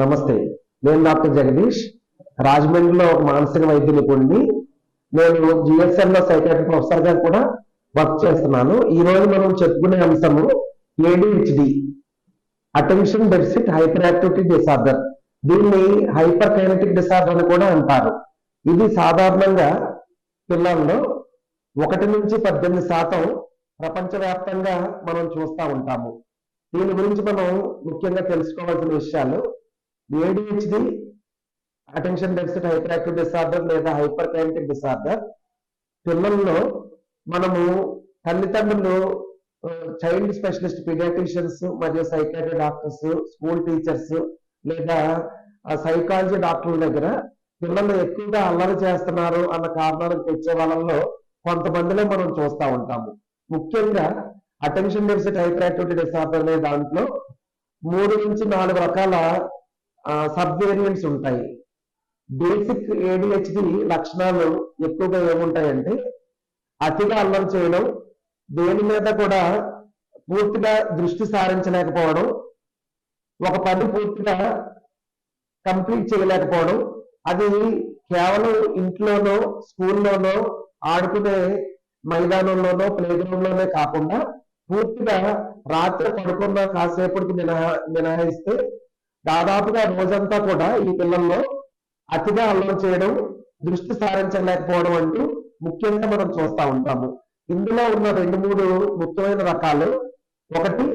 నమస్తే నేను డాక్టర్ జగదీష్ రాజమండ్రిలో ఒక మానసిక వైద్య నిపుణుడిని. నేను జిఎస్ఎంలో సైకాట్రిక్ ప్రొఫెసర్గా కూడా వర్క్ చేస్తున్నాను. ఈ రోజు మనం చెప్పుకునే అంశము ADHD attention deficit hyperactivity disorder. దీన్ని హైపర్ కైనటిక్ డిసార్డర్ అని కూడా అంటారు. ఇది సాధారణంగా పిల్లల్లో ఒకటి నుంచి పద్దెనిమిది శాతం ప్రపంచవ్యాప్తంగా మనం చూస్తూ ఉంటాము. దీని గురించి మనం ముఖ్యంగా తెలుసుకోవాల్సిన విషయాలు ADHD attention deficit hyperactive disorder లేదా హైపర్ కైనటిక్ డిసార్డర్ పిల్లల్లో మనము తల్లిదండ్రులు చైల్డ్ స్పెషలిస్ట్ పీడియాట్రిషియన్స్ మరియు సైకాట్రీ డాక్టర్స్ స్కూల్ టీచర్స్ లేదా సైకాలజీ డాక్టర్ల దగ్గర పిల్లలు ఎక్కువగా అల్లరి చేస్తున్నారు అన్న కారణాలకు తెచ్చే వాళ్ళలో కొంతమందిలో మనం చూస్తూ ఉంటాము. ముఖ్యంగా attention deficit hyperactivity disorder అనే దాంట్లో మూడు నుంచి నాలుగు రకాల సబ్ వేరియంట్స్ ఉంటాయి. బేసిక్ ఏడిహెచ్డి లక్షణాలు ఎక్కువగా ఏముంటాయంటే అతిగా అల్లం చేయడం దేని మీద కూడా పూర్తిగా దృష్టి సారించలేకపోవడం ఒక పని పూర్తిగా కంప్లీట్ చేయలేకపోవడం అది కేవలం ఇంట్లోనో స్కూల్లోనో ఆడుకునే మైదానంలోనో ప్లేగ్రౌండ్లోనే కాకుండా పూర్తిగా రాత్రి పడుకున్న కాసేపటికి మినహా మినహాయిస్తే దాదాపుగా రోజంతా కూడా ఈ పిల్లల్లో అతిగా అల్లరి చేయడం దృష్టి సారించలేకపోవడం అంటూ ముఖ్యంగా మనం చూస్తూ ఉంటాము. ఇందులో ఉన్న రెండు మూడు ముఖ్యమైన రకాలు. ఒకటి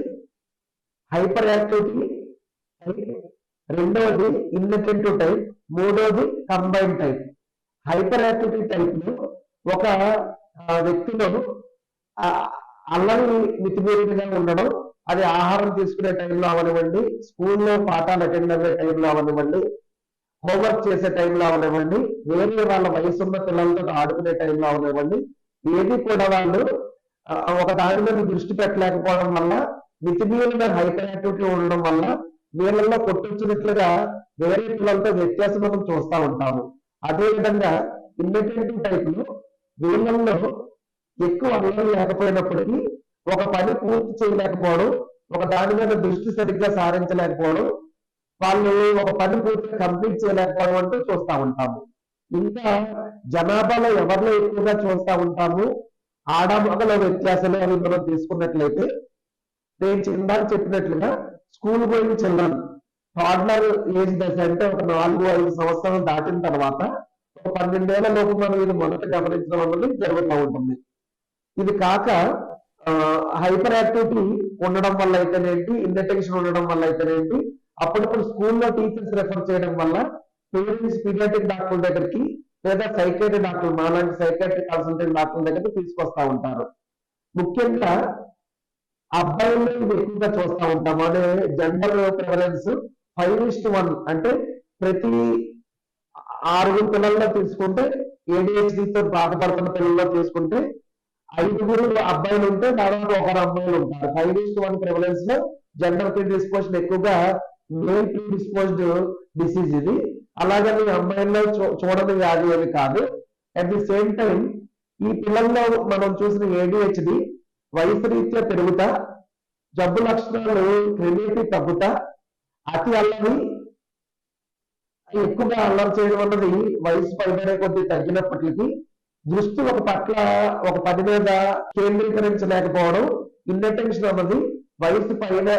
హైపర్ యాక్టివిటీ రెండవది ఇన్నటెంటివ్ టైప్ మూడవది combine type hyperactivity type ఒక వ్యక్తిలో అల్లరి మితిమీరిగా ఉండడం అది ఆహారం తీసుకునే టైంలో అవనివ్వండి స్కూల్లో పాఠాలు అటెండ్ అయ్యే టైంలో అవనివ్వండి హోంవర్క్ చేసే టైంలో అవనివ్వండి వేరే వాళ్ళ వయసున్న పిల్లలతో ఆడుకునే టైంలో అవనివ్వండి. ఏది కూడా వాళ్ళు ఒక దాని మీద దృష్టి పెట్టలేకపోవడం వల్ల మితిమీరిన హైపర్ యాక్టివిటీ ఉండడం వల్ల వీళ్ళల్లో కొట్టొచ్చినట్లుగా వేరే పిల్లలతో వ్యత్యాసం మనం చూస్తూ ఉంటాము అదే విధంగా ఇన్నటెంటివ్ టైప్లో వీళ్ళల్లో ఎక్కువ అల్లరి లేకపోయినప్పటికీ ఒక పని పూర్తి చేయలేకపోవడం ఒక దాని మీద దృష్టి సరిగ్గా సారించలేకపోవడం వాళ్ళు ఒక పని పూర్తిగా కంప్లీట్ చేయలేకపోవడం అంటూ చూస్తూ ఉంటాము. ఇంకా జనాభాలో ఎవరిలో ఎక్కువగా చూస్తూ ఉంటాము? ఆడమగల వ్యత్యాసాలు అవి మనం తీసుకున్నట్లయితే నేను ఇందాక చెప్పినట్లుగా school going children toddler age దశ అంటే ఒక నాలుగు ఐదు సంవత్సరాలు దాటిన తర్వాత ఒక పన్నెండేళ్ళ లోపు మనం ఇది మొదట గమనించడం అన్నది జరుగుతూ ఉంటుంది. ఇది కాక హైపర్ యాక్టివిటీ ఉండడం వల్ల అయితేనేంటి? ఇండటెన్షన్ ఉండడం వల్ల అయితేనేంటి? అప్పుడప్పుడు స్కూల్లో టీచర్స్ రెఫర్ చేయడం వల్ల పేరెంట్స్ పీడియాటిక్ డాక్టర్ దగ్గరికి లేదా సైకాట్రీ డాక్టర్ మాలాంటి సైకాట్రీ కన్సల్టెంట్ డాక్టర్ దగ్గరికి తీసుకొస్తా ఉంటారు. ముఖ్యంగా అబ్బాయిల్లో ఎక్కువగా చూస్తూ ఉంటాం అదే gender preference five is to one అంటే ప్రతి ఆరుగురు పిల్లల్లో తీసుకుంటే ఏడిహెచ్డితో బాధపడుతున్న పిల్లల్లో తీసుకుంటే ఐదుగురు అబ్బాయిలు ఉంటే దాదాపు ఒకరు అమ్మాయిలు ఉంటారు. ఫైవ్ ఇస్ట్ వన్ ప్రివలెన్స్లో జెండర్ ప్రిడిస్పోజ్డ్ ఎక్కువగా మేల్ ప్రిడిస్పోజ్డ్ డిసీజ్ ఇది. అలాగని అమ్మాయిల్లో చూడని వ్యాధి అని కాదు. అట్ ది సేమ్ టైం ఈ పిల్లల్లో మనం చూసిన ఏడిహెచ్డి వయసు రీత్యా పెరుగుతా జబ్బు లక్షణాలు క్రిమిటీ తగ్గుతా అతి అల్లరి ఎక్కువగా అల్లరి చేయడం అన్నది వయసు పైబడే కొద్ది తగ్గినప్పటికీ దృష్టి ఒక పట్ల ఒక పని మీద కేంద్రీకరించలేకపోవడం ఇన్నటెన్షన్ అన్నది వయసు పైన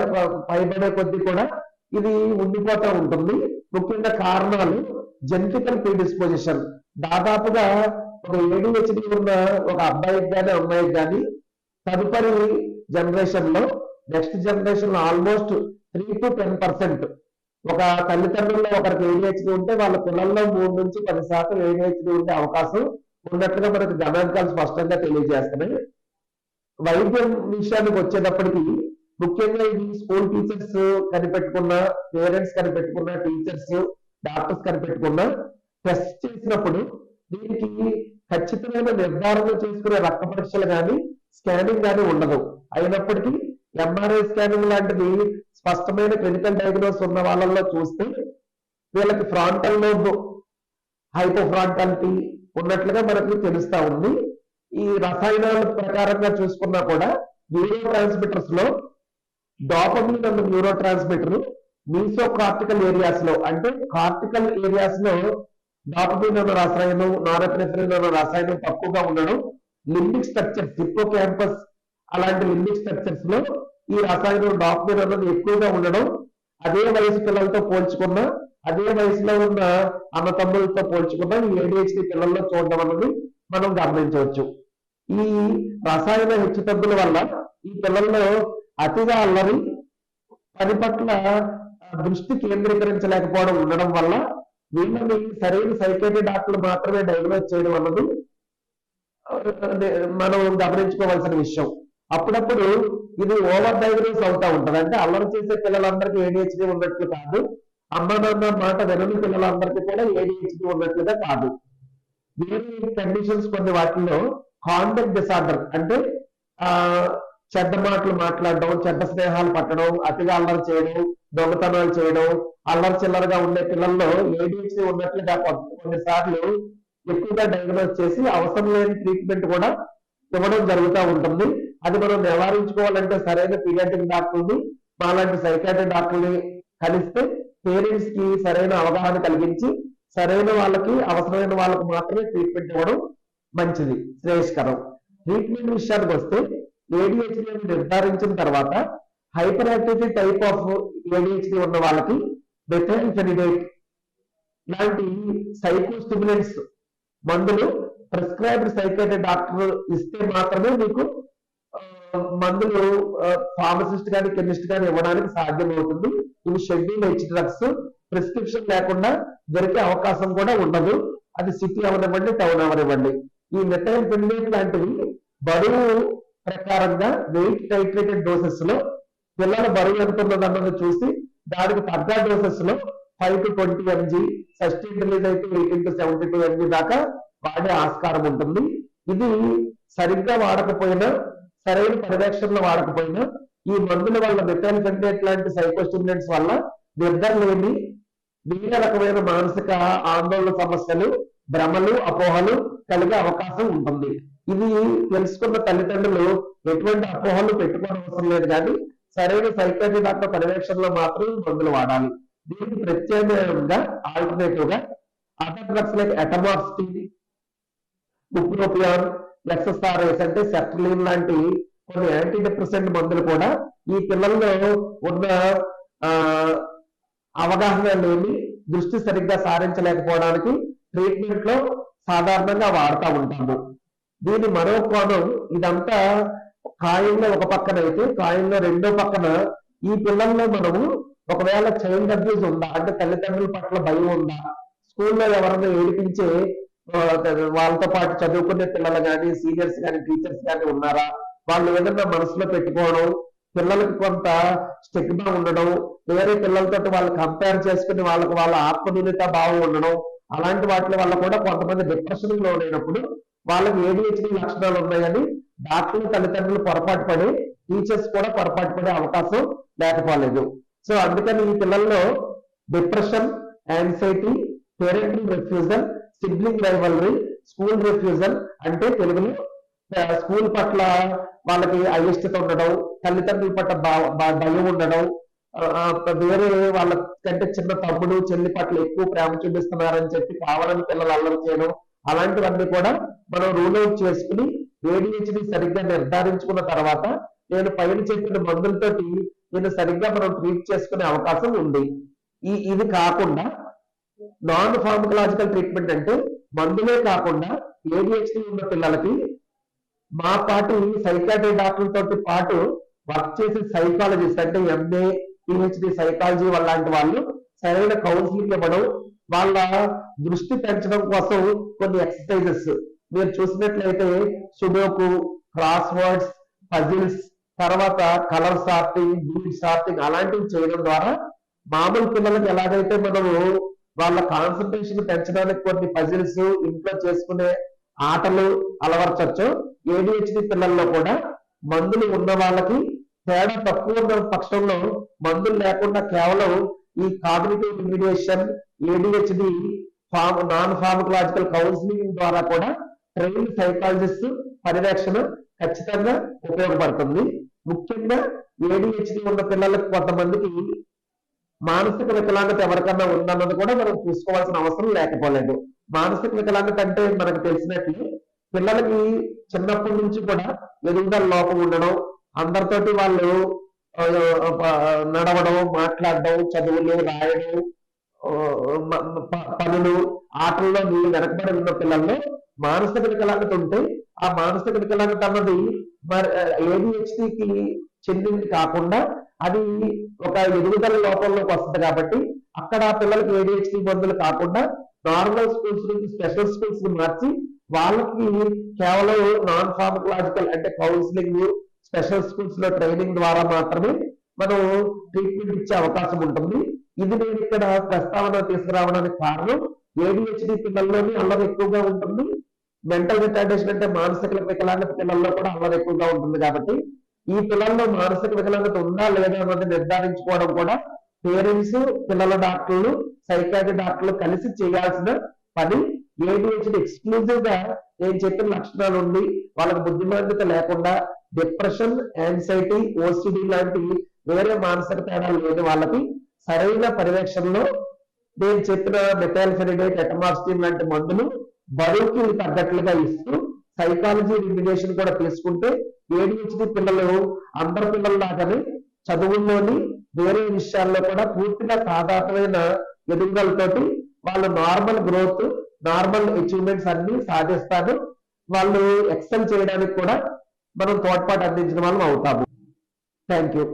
పైబడే కొద్ది కూడా ఇది ఉండిపోతూ ఉంటుంది. ముఖ్యంగా కారణాలు జెనటికల్ ప్రీడిస్పోజిషన్ దాదాపుగా ఒక ఏడిహెచ్డి ఉన్న ఒక అబ్బాయికి కానీ అమ్మాయికి కానీ తదుపరి జనరేషన్లో నెక్స్ట్ జనరేషన్లో almost three to ten percent ఒక తల్లిదండ్రుల్లో ఒకరికి ఏడిహెచ్డి ఉంటే వాళ్ళ పిల్లల్లో మూడు నుంచి పది శాతం ఏడిహెచ్డి ఉండే అవకాశం ఉన్నట్లుగా మనకు గణాంకాలు స్పష్టంగా తెలియజేస్తున్నాయి. వైద్యం విషయానికి వచ్చేటప్పటికి ముఖ్యంగా ఇది స్కూల్ టీచర్స్ కనిపెట్టుకున్న పేరెంట్స్ కనిపెట్టుకున్న టీచర్స్ డాక్టర్స్ కనిపెట్టుకున్న టెస్ట్ చేసినప్పుడు దీనికి ఖచ్చితమైన నిర్ధారణ చేసుకునే రక్త పరీక్షలు కానీ స్కానింగ్ కానీ ఉండదు. అయినప్పటికీ ఎంఆర్ఐ స్కానింగ్ లాంటిది స్పష్టమైన క్లినికల్ డయాగ్నోస్ ఉన్న వాళ్ళల్లో చూస్తే వీళ్ళకి ఫ్రాంటల్ లోబ్ హైపోఫ్రాంటాలిటీ ఉన్నట్లుగా మనకు తెలుస్తా ఉంది. ఈ రసాయనాల ప్రకారంగా చూసుకున్నా కూడా న్యూరో ట్రాన్స్మిటర్స్లో డాపమిన్ అన్న న్యూరో ట్రాన్స్మిటర్ మీసో కార్టికల్ ఏరియాస్లో అంటే కార్టికల్ ఏరియాస్లో డాపమిన్ అన్న రసాయనం నారపెనిఫ్రిన్ అన్న రసాయనం తక్కువగా ఉండడం లింబిక్ స్ట్రక్చర్స్ హిప్పో క్యాంపస్ అలాంటి లింబిక్ స్ట్రక్చర్స్లో ఈ రసాయనం డాపమిన్ అన్నది ఎక్కువగా ఉండడం అదే వయసు పిల్లలతో పోల్చుకున్న అదే వయసులో ఉన్న అన్న తమ్ములతో పోల్చుకున్న ఈ ఏడిహెచ్డి పిల్లల్లో చూడడం అన్నది మనం గమనించవచ్చు. ఈ రసాయన హెచ్చుతగ్గుల వల్ల ఈ పిల్లల్లో అతిగా అల్లరి పని పట్ల దృష్టి కేంద్రీకరించలేకపోవడం ఉండడం వల్ల వీళ్ళని సరైన సైకేట్రీ డాక్టర్లు మాత్రమే డయాగ్నోస్ చేయడం అన్నది మనం గమనించుకోవాల్సిన విషయం. అప్పుడప్పుడు ఇది ఓవర్ డైగ్నోస్ అవుతా ఉంటది. అంటే అల్లరి చేసే పిల్లలందరికీ ఏడిహెచ్డి ఉన్నట్లు కాదు. అమ్మ నాన్న మాట వినని పిల్లలందరికీ కూడా ఏడిహెచ్డి ఉన్నట్లుగా కాదు. వేరే కండిషన్స్ కొన్ని వాటిల్లో కాండక్ట్ డిసార్డర్ అంటే ఆ చెడ్డ మాటలు మాట్లాడడం చెడ్డ స్నేహాలు పట్టడం అతిగా అల్లరి చేయడం దొంగతనాలు చేయడం అల్లరి చిల్లరగా ఉండే పిల్లల్లో ఏడిహెచ్డి ఉన్నట్లుగా కొన్నిసార్లు ఎక్కువగా డయాగ్నోస్ చేసి అవసరం లేని ట్రీట్మెంట్ కూడా ఇవ్వడం జరుగుతూ ఉంటుంది. అది మనం నివారించుకోవాలంటే సరైన పీడియాటిక్ డాక్టర్ని మాలాంటి సైకాట్రిక్ డాక్టర్ని కలిస్తే పేరెంట్స్కి సరైన అవగాహన కలిగించి సరైన వాళ్ళకి అవసరమైన వాళ్ళకి మాత్రమే ట్రీట్మెంట్ ఇవ్వడం మంచిది శ్రేయస్కరం. ట్రీట్మెంట్ విషయానికి వస్తే ఏడిహెచ్డి అని నిర్ధారించిన తర్వాత hyperactivity type of ADHD ఉన్న వాళ్ళకి బెథైల్ ఫెనిడేట్ లాంటి సైకోస్టిమ్యులెంట్స్ మందులు ప్రిస్క్రైబ్డ్ సైకాట్రీ డాక్టర్ ఇస్తే మాత్రమే మీకు మందులు ఫార్మసిస్ట్ కానీ కెమిస్ట్ కానీ ఇవ్వడానికి సాధ్యమవుతుంది. ఇవి షెడ్యూల్ హెచ్ డ్రగ్స్ ప్రిస్క్రిప్షన్ లేకుండా దొరికే అవకాశం కూడా ఉండదు. అది సిటీ అవనివ్వండి టౌన్ అవనివ్వండి ఈ మెథైల్ ఫెనిడేట్ లాంటివి బరువు ప్రకారంగా వెయిట్ టైట్రేటెడ్ డోసెస్లో పిల్లల బరువు ఎంత ఉన్నదన్నది చూసి దానికి తగ్గ డోసెస్లో five to twenty mg sustain release అయితే eighteen to seventy two mg దాకా వాడే ఆస్కారం ఉంటుంది. ఇది సరిగ్గా వాడకపోయినా సరైన పరిరక్షణ వాడకపోయినా ఈ మందుల వల్ల మెథైల్ ఫెండేట్ లాంటి సైకోస్టిమ్యులెంట్స్ వల్ల నిద్ర లేని రకమైన మానసిక ఆందోళన సమస్యలు భ్రమలు అపోహలు కలిగే అవకాశం ఉంటుంది. ఇది తెలుసుకున్న తల్లిదండ్రులు ఎటువంటి అపోహలు పెట్టుకోవడం అవసరం లేదు కానీ సరైన సైకాట్రీ డాక్టర్ పర్యవేక్షణలో మాత్రం మందులు వాడాలి. దీనికి ప్రత్యేకంగా ఆల్టర్నేటివ్గా other drugs like atomoxetine bupropion ఎక్సెస్ఆర్ఎస్ అంటే సెప్టలిన్ లాంటి కొన్ని యాంటీ డిప్రెసెంట్ మందులు కూడా ఈ పిల్లల్లో ఉన్న ఆ, అవగాహన లేని దృష్టి సరిగ్గా సారించలేకపోవడానికి ట్రీట్మెంట్లో సాధారణంగా వాడుతూ ఉంటాము. దీని మరో కోణం ఇదంతా కాయంలో ఒక పక్కన అయితే కాయంలో రెండో పక్కన ఈ పిల్లల్లో మనము ఒకవేళ చైల్డ్ అబ్యూస్ ఉందా అంటే తల్లిదండ్రుల పట్ల భయం ఉందా స్కూల్లో ఎవరైనా ఏడిపించే వాళ్ళతో పాటు చదువుకునే పిల్లలు కానీ సీనియర్స్ కానీ టీచర్స్ కానీ ఉన్నారా? వాళ్ళు ఏదన్నా మనసులో పెట్టుకోవడం పిల్లలకు కొంత స్టిగ్మా ఉండడం వేరే పిల్లలతో వాళ్ళు కంపేర్ చేసుకుని వాళ్ళకి వాళ్ళ ఆత్మనిర్మిత భావం ఉండడం అలాంటి వాటి వల్ల కూడా కొంతమంది డిప్రెషన్ లోనైనప్పుడు వాళ్ళకి ఏడిహెచ్డి లక్షణాలు ఉన్నాయని డాక్టర్లు తల్లిదండ్రులు పొరపాటు పడి టీచర్స్ కూడా పొరపాటు పడే అవకాశం లేకపోలేదు. సో అందుకని ఈ పిల్లల్లో depression anxiety parental refusal sibling rivalry school refusal అంటే తెలుగులో స్కూల్ పట్ల వాళ్ళకి అయిష్టత ఉండడం తల్లిదండ్రుల పట్ల భయం ఉండడం వేరే వాళ్ళ కంటే చిన్న తమ్ముడు చెల్లి పట్ల ఎక్కువ ప్రేమ చూపిస్తున్నారని చెప్పి కావాలని పిల్లలు అల్లరి చేయడం అలాంటివన్నీ కూడా మనం రూల్ అవుట్ చేసుకుని ఏడిహెచ్డి సరిగ్గా నిర్ధారించుకున్న తర్వాత నేను పైన చెప్పిన మందులతోటి నేను సరిగ్గా మనం ట్రీట్ చేసుకునే అవకాశం ఉంది. ఈ ఇది కాకుండా నాన్ ఫార్మకలాజికల్ ట్రీట్మెంట్ అంటే మందులే కాకుండా ఏడిహెచ్డి ఉన్న పిల్లలకి మా పాటు సైకాట్రీ డాక్టర్ తోటి పాటు వర్క్ చేసే సైకాలజిస్ట్ అంటే ఎంఏ పిహెచ్డి సైకాలజీ లాంటి వాళ్ళు సరైన కౌన్సిలింగ్ ఇవ్వడం వాళ్ళ దృష్టి పెంచడం కోసం కొన్ని ఎక్సర్సైజెస్ మీరు చూసినట్లయితే సుడోకు క్రాస్ వర్డ్స్ పజిల్స్ తర్వాత కలర్ సార్టింగ్ బీడ్ సార్టింగ్ అలాంటివి చేయడం ద్వారా మామూలు పిల్లలకి ఎలాగైతే మనము వాళ్ళ కాన్సన్ట్రేషన్ పెంచడానికి కొన్ని పజిల్స్ ఇంట్లో చేసుకునే ఆటలు అలవర్చచ్చు ఏడిహెచ్డి పిల్లల్లో కూడా మందులు ఉన్న వాళ్ళకి తేడా తక్కువ ఉన్న పక్షంలో మందులు లేకుండా కేవలం ఈ cognitive remediation ADHD pharm non pharmacological counselling ద్వారా కూడా ట్రైన్ సైకాలజిస్ట్ పరిరక్షణ ఖచ్చితంగా ఉపయోగపడుతుంది. ముఖ్యంగా ఏడిహెచ్డి ఉన్న పిల్లలకు కొంతమందికి మానసిక వికలాంగత ఎవరికన్నా ఉందన్నది కూడా మనం చూసుకోవాల్సిన అవసరం లేకపోలేదు. మానసిక వికలాంగత అంటే మనకు తెలిసినట్లు పిల్లలకి చిన్నప్పటి నుంచి కూడా ఎదుగుదల లోపం ఉండడం అందరితోటి వాళ్ళు నడవడం మాట్లాడడం చదువులు రాయడం పనులు ఆటల్లో నీళ్ళు వెనకబడి ఉన్న పిల్లల్లో మానసిక వికలాంగత ఉంటే ఆ మానసిక వికలాంగత అన్నది మరి ఏడిహెచ్డికి చెందింది కాకుండా అది ఒక ఎదుగుదల లోపంలోకి వస్తుంది కాబట్టి అక్కడ పిల్లలకి ఏడిహెచ్డి మందులు కాకుండా నార్మల్ స్కూల్స్ నుంచి స్పెషల్ స్కూల్స్కి మార్చి వాళ్ళకి కేవలం నాన్ ఫార్మకలాజికల్ అంటే కౌన్సిలింగ్ స్పెషల్ స్కూల్స్లో ట్రైనింగ్ ద్వారా మాత్రమే మనం ట్రీట్మెంట్ ఇచ్చే అవకాశం ఉంటుంది. ఇది నేను ఇక్కడ ప్రస్తావన తీసుకురావడానికి కారణం ఏడిహెచ్డి పిల్లల్లోనే అల్లరి ఎక్కువగా ఉంటుంది. మెంటల్ రిటార్డేషన్ అంటే మానసిక వికలాంగ పిల్లల్లో కూడా అల్లరి ఎక్కువగా ఉంటుంది కాబట్టి ఈ పిల్లల్లో మానసిక వికలాంగత ఉందా లేదా అన్నది నిర్ధారించుకోవడం కూడా పేరెంట్స్ పిల్లల డాక్టర్లు సైకాట్రీ డాక్టర్లు కలిసి చేయాల్సిన పని. ఏడిహెచ్డి ఎక్స్క్లూజివ్గా నేను చెప్పిన లక్షణాలు ఉండి వాళ్ళకి బుద్ధిమాంద్యత లేకుండా డిప్రెషన్ యాంగ్జైటీ ఓసిడి లాంటి వేరే మానసిక తేడాలు లేని వాళ్ళకి సరైన పర్యవేక్షణలో నేను చెప్పిన మెథాల్ఫెరిడేట్ ఎటమాక్సిన్ లాంటి మందులు బరువుకి తగ్గట్లుగా ఇస్తూ సైకాలజీ రిమిడేషన్ కూడా తీసుకుంటే ఏడిహెచ్డి పిల్లలు అందరి పిల్లల్లాగానే చదువుల్లోని వేరే విషయాల్లో కూడా పూర్తిగా సాధారణమైన ఎదుగుదలతోటి వాళ్ళు నార్మల్ గ్రోత్ నార్మల్ అచీవ్మెంట్స్ అన్ని సాధిస్తారు. వాళ్ళు ఎక్సెల్ చేయడానికి కూడా మనం తోడ్పాటు అందించిన వాళ్ళం అవుతాము. Thank you